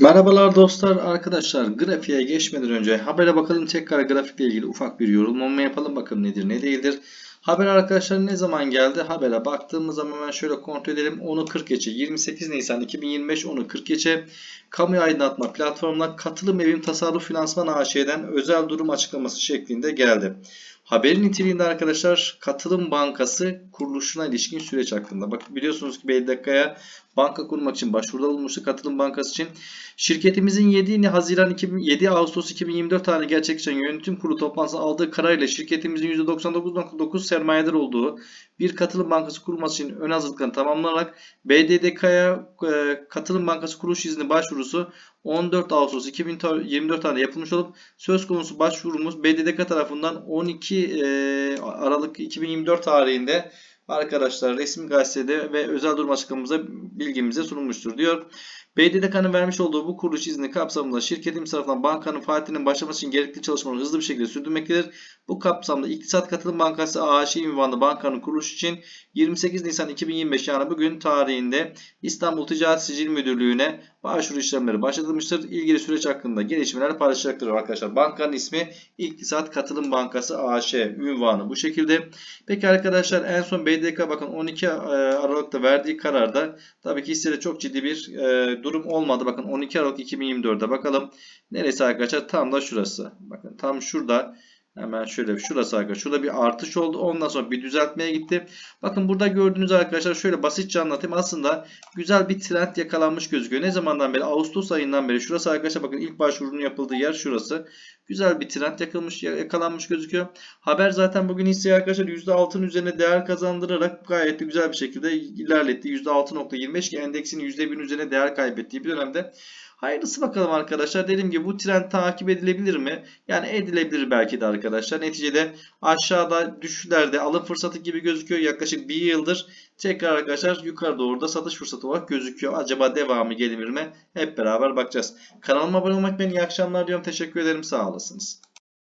Merhabalar dostlar, arkadaşlar. Grafiğe geçmeden önce habere bakalım tekrar grafikle ilgili ufak bir yorumlama yapalım. Bakalım nedir ne değildir. Haber arkadaşlar ne zaman geldi? Habere baktığımız zaman hemen şöyle kontrol edelim. 10'u 40 geçe 28 Nisan 2025 10'u 40 geçe kamu aydınlatma platformuna katılım evim tasarruf finansman AŞ'den özel durum açıklaması şeklinde geldi. Haberin niteliğinde arkadaşlar katılım bankası kuruluşuna ilişkin süreç hakkında. Bak biliyorsunuz ki BDK'ya banka kurmak için başvuruda bulunmuştu katılım bankası için. Şirketimizin 7 Haziran 2000, 7 Ağustos 2024 tarihinde gerçekleşen yönetim kurulu toplantısında aldığı kararıyla şirketimizin %99.9 sermayedar olduğu bir katılım bankası kurulması için ön hazırlıklarını tamamlanarak BDDK'ya e, katılım bankası kuruluş izni başvurusu 14 Ağustos 2024 tarihinde yapılmış olup söz konusu başvurumuz BDDK tarafından 12 e, Aralık 2024 tarihinde arkadaşlar resmi gazetede ve özel durum açıklamamıza bilgimize sunulmuştur diyor. BDDK'nın vermiş olduğu bu kuruluş izni kapsamında şirketimiz tarafından bankanın faaliyetinin başlaması için gerekli çalışmaları hızlı bir şekilde sürdürmektedir. Bu kapsamda İktisat Katılım Bankası AŞ ünvanlı bankanın kuruluş için 28 Nisan 2025 yani bugün tarihinde İstanbul Ticaret Sicil Müdürlüğü'ne başvuru işlemleri başlatılmıştır. İlgili süreç hakkında gelişmeler paylaşacaktır arkadaşlar. Bankanın ismi İktisat Katılım Bankası AŞ ünvanı bu şekilde. Peki arkadaşlar en son BDK bakın 12 Aralık'ta verdiği kararda tabii ki hissede çok ciddi bir e, durum olmadı. Bakın 12 Aralık 2024'de bakalım. Neresi arkadaşlar? Tam da şurası. Bakın tam şurada. Hemen şöyle şurası arkadaşlar. Şurada bir artış oldu. Ondan sonra bir düzeltmeye gitti. Bakın burada gördüğünüz arkadaşlar şöyle basitçe anlatayım. Aslında güzel bir trend yakalanmış gözüküyor. Ne zamandan beri? Ağustos ayından beri. Şurası arkadaşlar bakın ilk başvurunun yapıldığı yer şurası. Güzel bir trend yakılmış, yakalanmış gözüküyor. Haber zaten bugün hisseye arkadaşlar %6'ın üzerine değer kazandırarak gayet de güzel bir şekilde ilerletti. %6.25 ki endeksin %1'in üzerine değer kaybettiği bir dönemde. Hayırlısı bakalım arkadaşlar. Dediğim gibi bu trend takip edilebilir mi? Yani edilebilir belki de arkadaşlar. Neticede aşağıda düşüşlerde alım fırsatı gibi gözüküyor. Yaklaşık bir yıldır tekrar arkadaşlar yukarı doğru da satış fırsatı olarak gözüküyor. Acaba devamı gelir mi? Hep beraber bakacağız. Kanalıma abone olmak beni iyi akşamlar diyorum. Teşekkür ederim. Sağ olasınız.